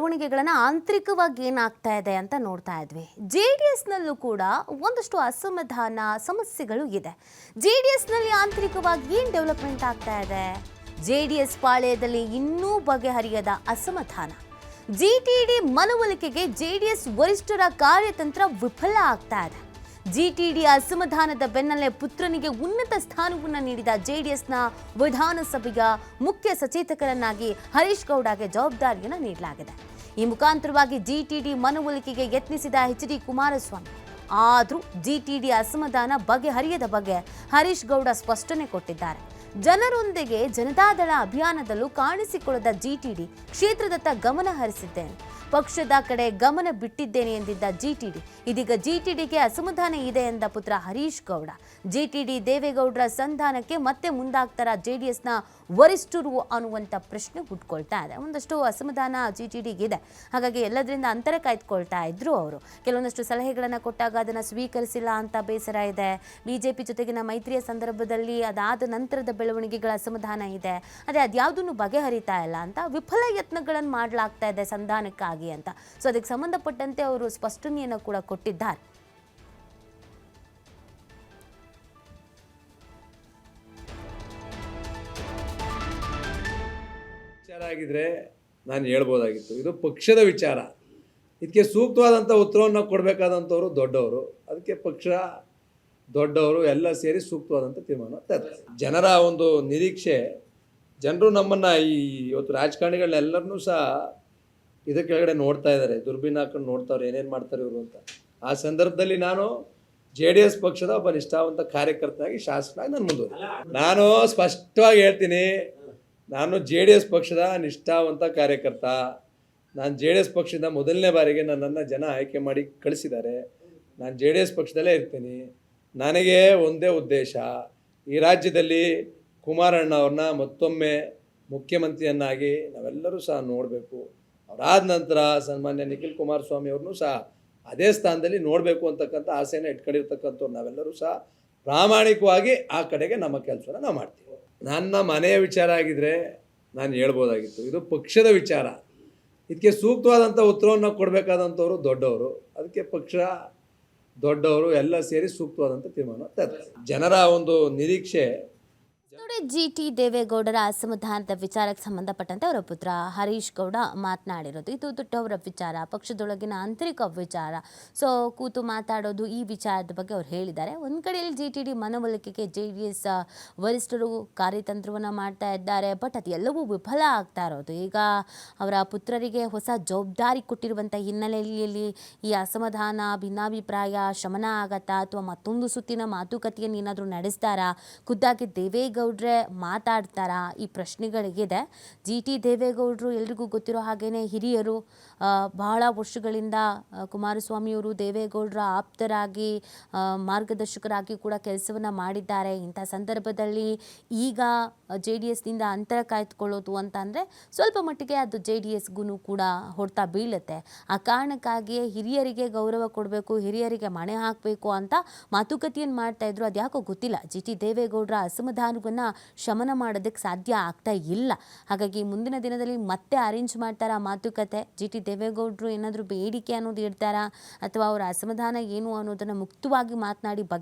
ಬೆಳವಣಿಗೆಗಳನ್ನ ಆಂತರಿಕವಾಗಿ ಏನಾಗ್ತಾ ಇದೆ ಅಂತ ನೋಡ್ತಾ ಇದ್ವಿ. ಜೆ ಡಿ ಎಸ್ನಲ್ಲೂ ಕೂಡ ಒಂದಷ್ಟು ಅಸಮಾಧಾನ ಸಮಸ್ಯೆಗಳು ಇದೆ. ಜೆ ಡಿ ಎಸ್ನಲ್ಲಿ ಆಂತರಿಕವಾಗಿ ಏನು ಡೆವಲಪ್ಮೆಂಟ್ ಆಗ್ತಾ ಇದೆ? ಜೆ ಡಿ ಎಸ್ ಪಾಳ್ಯದಲ್ಲಿ ಇನ್ನೂ ಬಗೆಹರಿಯದ ಅಸಮಾಧಾನ. ಜಿ ಟಿ ಡಿ ಮನವೊಲಿಕೆಗೆ ಜೆ ಡಿ ಎಸ್ ವರಿಷ್ಠರ ಕಾರ್ಯತಂತ್ರ ವಿಫಲ ಆಗ್ತಾ ಇದೆ. ಜಿಟಿಡಿ ಅಸಮಾಧಾನದ ಬೆನ್ನಲ್ಲೇ ಪುತ್ರನಿಗೆ ಉನ್ನತ ಸ್ಥಾನವನ್ನು ನೀಡಿದ ಜೆಡಿಎಸ್ನ ವಿಧಾನಸಭೆಯ ಮುಖ್ಯ ಸಚೇತಕರನ್ನಾಗಿ ಹರೀಶ್ ಗೌಡಗೆ ಜವಾಬ್ದಾರಿಯನ್ನು ನೀಡಲಾಗಿದೆ. ಈ ಮುಖಾಂತರವಾಗಿ ಜಿಟಿಡಿ ಮನವೊಲಿಕೆಗೆ ಯತ್ನಿಸಿದ ಎಚ್ ಡಿ ಕುಮಾರಸ್ವಾಮಿ. ಆದರೂ ಜಿಟಿಡಿ ಅಸಮಾಧಾನ ಬಗೆಹರಿಯದ ಬಗ್ಗೆ ಹರೀಶ್ ಗೌಡ ಸ್ಪಷ್ಟನೆ ಕೊಟ್ಟಿದ್ದಾರೆ. ಜನರೊಂದಿಗೆ ಜನತಾದಳ ಅಭಿಯಾನದಲ್ಲೂ ಕಾಣಿಸಿಕೊಳ್ಳದ ಜಿಟಿಡಿ ಕ್ಷೇತ್ರದತ್ತ ಗಮನ ಹರಿಸಿದ್ದೇನೆ ಪಕ್ಷದ ಕಡೆ ಗಮನ ಬಿಟ್ಟಿದ್ದೇನೆ ಎಂದಿದ್ದ ಜಿಟಿಡಿ ಇದೀಗ ಜಿಟಿಡಿಗೆ ಅಸಮಾಧಾನ ಇದೆ ಎಂದ ಪುತ್ರ ಹರೀಶ್ ಗೌಡ. ಜಿಟಿಡಿ ದೇವೇಗೌಡರ ಸಂಧಾನಕ್ಕೆ ಮತ್ತೆ ಮುಂದಾಗ್ತಾರ ಜೆಡಿಎಸ್ನ ವರಿಷ್ಠರು ಅನ್ನುವಂಥ ಪ್ರಶ್ನೆ ಹುಟ್ಕೊಳ್ತಾ ಇದೆ. ಒಂದಷ್ಟು ಅಸಮಾಧಾನ ಇದೆ. ಹಾಗಾಗಿ ಎಲ್ಲದರಿಂದ ಅಂತರ ಕಾಯ್ದುಕೊಳ್ತಾ ಇದ್ರು ಅವರು. ಕೆಲವೊಂದಷ್ಟು ಸಲಹೆಗಳನ್ನು ಕೊಟ್ಟಾಗ ಅದನ್ನು ಸ್ವೀಕರಿಸಿಲ್ಲ ಅಂತ ಬೇಸರ ಇದೆ. ಬಿಜೆಪಿ ಜೊತೆಗಿನ ಮೈತ್ರಿಯ ಸಂದರ್ಭದಲ್ಲಿ ಅದಾದ ನಂತರದ ಬೆಳವಣಿಗೆಗಳ ಅಸಮಾಧಾನ ಇದೆ. ಅದೇ ಅದ್ಯಾವುದನ್ನು ಬಗೆಹರಿತಾ ಇಲ್ಲ ಅಂತ ವಿಫಲ ಯತ್ನಗಳನ್ನು ಮಾಡಲಾಗ್ತಾ ಇದೆ ಸಂಧಾನಕ್ಕಾಗಿ ಅಂತ. ಸೊ ಅದಕ್ಕೆ ಸಂಬಂಧಪಟ್ಟಂತೆ ಅವರು ಸ್ಪಷ್ಟನೆಯನ್ನು ಕೂಡ ಕೊಟ್ಟಿದ್ದಾರೆ. ವಿಚಾರ ಆಗಿದ್ರೆ ನಾನು ಹೇಳ್ಬೋದಾಗಿತ್ತು. ಇದು ಪಕ್ಷದ ವಿಚಾರ. ಇದಕ್ಕೆ ಸೂಕ್ತವಾದಂಥ ಉತ್ತರವನ್ನು ಕೊಡಬೇಕಾದಂಥವ್ರು ದೊಡ್ಡವರು. ಅದಕ್ಕೆ ಪಕ್ಷ ದೊಡ್ಡವರು ಎಲ್ಲ ಸೇರಿ ಸೂಕ್ತವಾದಂಥ ತೀರ್ಮಾನ ಜನರ ಒಂದು ನಿರೀಕ್ಷೆ, ಜನರು ನಮ್ಮನ್ನು ಈ ಇವತ್ತು ರಾಜಕಾರಣಿಗಳನ್ನೆಲ್ಲರನ್ನೂ ಸಹ ಇದರ ಕೆಳಗಡೆ ನೋಡ್ತಾ ಇದ್ದಾರೆ ದುರ್ಬೀನ್ ಹಾಕೊಂಡು ನೋಡ್ತಾವ್ರೆ, ಏನೇನು ಮಾಡ್ತಾರೆ ಇವರು ಅಂತ. ಆ ಸಂದರ್ಭದಲ್ಲಿ ನಾನು ಜೆ ಡಿ ಎಸ್ ಪಕ್ಷದ ಒಬ್ಬ ನಿಷ್ಠಾವಂತ ಕಾರ್ಯಕರ್ತನಾಗಿ ಶಾಸಕನಾಗಿ ನಾನು ಮುಂದುವರಿ ನಾನು ಸ್ಪಷ್ಟವಾಗಿ ಹೇಳ್ತೀನಿ, ನಾನು ಜೆ ಡಿ ಎಸ್ ಪಕ್ಷದ ನಿಷ್ಠಾವಂತ ಕಾರ್ಯಕರ್ತ. ನಾನು ಜೆ ಡಿ ಎಸ್ ಪಕ್ಷದ ಮೊದಲನೇ ಬಾರಿಗೆ ನನ್ನನ್ನು ಜನ ಆಯ್ಕೆ ಮಾಡಿ ಕಳಿಸಿದ್ದಾರೆ. ನಾನು ಜೆ ಡಿ ಎಸ್ ಪಕ್ಷದಲ್ಲೇ ಇರ್ತೀನಿ. ನನಗೆ ಒಂದೇ ಉದ್ದೇಶ, ಈ ರಾಜ್ಯದಲ್ಲಿ ಕುಮಾರಣ್ಣ ಅವ್ರನ್ನ ಮತ್ತೊಮ್ಮೆ ಮುಖ್ಯಮಂತ್ರಿಯನ್ನಾಗಿ ನಾವೆಲ್ಲರೂ ಸಹ ನೋಡಬೇಕು. ಅವರಾದ ನಂತರ ಸನ್ಮಾನ್ಯ ನಿಖಿಲ್ ಕುಮಾರಸ್ವಾಮಿ ಅವ್ರನ್ನೂ ಸಹ ಅದೇ ಸ್ಥಾನದಲ್ಲಿ ನೋಡಬೇಕು ಅಂತಕ್ಕಂಥ ಆಸೆನ ಇಟ್ಕೊಂಡಿರ್ತಕ್ಕಂಥವ್ರು ನಾವೆಲ್ಲರೂ ಸಹ ಪ್ರಾಮಾಣಿಕವಾಗಿ ಆ ಕಡೆಗೆ ನಮ್ಮ ಕೆಲಸನ ನಾವು ಮಾಡ್ತೀವಿ. ನನ್ನ ಮನೆಯ ವಿಚಾರ ಆಗಿದ್ರೆ ನಾನು ಹೇಳ್ಬೋದಾಗಿತ್ತು, ಇದು ಪಕ್ಷದ ವಿಚಾರ. ಇದಕ್ಕೆ ಸೂಕ್ತವಾದಂಥ ಉತ್ತರವನ್ನು ಕೊಡಬೇಕಾದಂಥವ್ರು ದೊಡ್ಡವರು ಅದಕ್ಕೆ ಪಕ್ಷ ದೊಡ್ಡವರು ಎಲ್ಲ ಸೇರಿ ಸೂಕ್ತವಾದಂಥ ತೀರ್ಮಾನ ತರ್ತಾರೆ ಜನರ ಒಂದು ನಿರೀಕ್ಷೆ ನೋಡಿ, ಜಿ ಟಿ ದೇವೇಗೌಡರ ಅಸಮಾಧಾನದ ವಿಚಾರಕ್ಕೆ ಸಂಬಂಧಪಟ್ಟಂತೆ ಅವರ ಪುತ್ರ ಹರೀಶ್ ಗೌಡ ಮಾತನಾಡಿರೋದು. ಇದು ದೊಡ್ಡವರ ವಿಚಾರ, ಪಕ್ಷದೊಳಗಿನ ಆಂತರಿಕ ವಿಚಾರ. ಸೊ ಕೂತು ಮಾತಾಡೋದು ಈ ವಿಚಾರದ ಬಗ್ಗೆ ಅವ್ರು ಹೇಳಿದ್ದಾರೆ. ಒಂದು ಕಡೆಯಲ್ಲಿ ಜಿ ಟಿ ಡಿ ಮನವೊಲಿಕೆಗೆ ಜೆ ಡಿ ಎಸ್ ವರಿಷ್ಠರು ಕಾರ್ಯತಂತ್ರವನ್ನು ಮಾಡ್ತಾ ಇದ್ದಾರೆ, ಬಟ್ ಅದೆಲ್ಲವೂ ವಿಫಲ ಆಗ್ತಾ ಇರೋದು. ಈಗ ಅವರ ಪುತ್ರರಿಗೆ ಹೊಸ ಜವಾಬ್ದಾರಿ ಕೊಟ್ಟಿರುವಂಥ ಹಿನ್ನೆಲೆಯಲ್ಲಿ ಈ ಅಸಮಾಧಾನ, ಭಿನ್ನಾಭಿಪ್ರಾಯ, ಶಮನ ಆಗತ್ತಾ, ಅಥವಾ ಮತ್ತೊಂದು ಸುತ್ತಿನ ಮಾತುಕತೆಯನ್ನು ಏನಾದರೂ ನಡೆಸ್ತಾರಾ? ಖುದ್ದಾಗಿ ದೇವೇಗೌಡ್ರೆ ಮಾತಾಡ್ತಾರಾ? ಈ ಪ್ರಶ್ನೆಗಳಿಗಿದೆ. ಜಿ. ಟಿ. ದೇವೇಗೌಡರು ಎಲ್ರಿಗೂ ಗೊತ್ತಿರೋ ಹಾಗೇನೆ ಹಿರಿಯರು ಬಹಳ ವರ್ಷಗಳಿಂದ ಕುಮಾರಸ್ವಾಮಿಯವರು ದೇವೇಗೌಡರ ಆಪ್ತರಾಗಿ ಮಾರ್ಗದರ್ಶಕರಾಗಿ ಕೂಡ ಕೆಲಸವನ್ನು ಮಾಡಿದ್ದಾರೆ. ಇಂಥ ಸಂದರ್ಭದಲ್ಲಿ ಈಗ ಜೆ ಡಿ ಎಸ್ನಿಂದ ಅಂತರ ಕಾಯ್ದುಕೊಳ್ಳೋದು ಅಂತ ಅಂದರೆ ಸ್ವಲ್ಪ ಮಟ್ಟಿಗೆ ಅದು ಜೆ ಡಿ ಎಸ್ಗೂ ಕೂಡ ಹೊಡ್ತಾ ಬೀಳುತ್ತೆ. ಆ ಕಾರಣಕ್ಕಾಗಿಯೇ ಹಿರಿಯರಿಗೆ ಗೌರವ ಕೊಡಬೇಕು, ಹಿರಿಯರಿಗೆ ಮಣೆ ಹಾಕಬೇಕು ಅಂತ ಮಾತುಕತೆಯನ್ನು ಮಾಡ್ತಾ ಇದ್ರು. ಅದ್ಯಾಕೋ ಗೊತ್ತಿಲ್ಲ. ಜಿ. ಟಿ. ದೇವೇಗೌಡರ ಅಸಮಾಧಾನವನ್ನು ಶಮನ ಮಾಡೋದಕ್ಕೆ ಸಾಧ್ಯ ಆಗ್ತಾ ಇಲ್ಲ. ಹಾಗಾಗಿ ಮುಂದಿನ ದಿನದಲ್ಲಿ ಮತ್ತೆ ಅರೇಂಜ್ ಮಾಡ್ತಾರಾ ಮಾತುಕತೆ? ಜಿ ಟಿ ದೇವೇಗೌಡರು ಏನಾದರೂ ಬೇಡಿಕೆ ಅನ್ನೋದು ಇಡ್ತಾರಾ? ಅಥವಾ ಅವರ ಅಸಮಾಧಾನ ಏನು ಅನ್ನೋದನ್ನು ಮುಕ್ತವಾಗಿ ಮಾತನಾಡಿ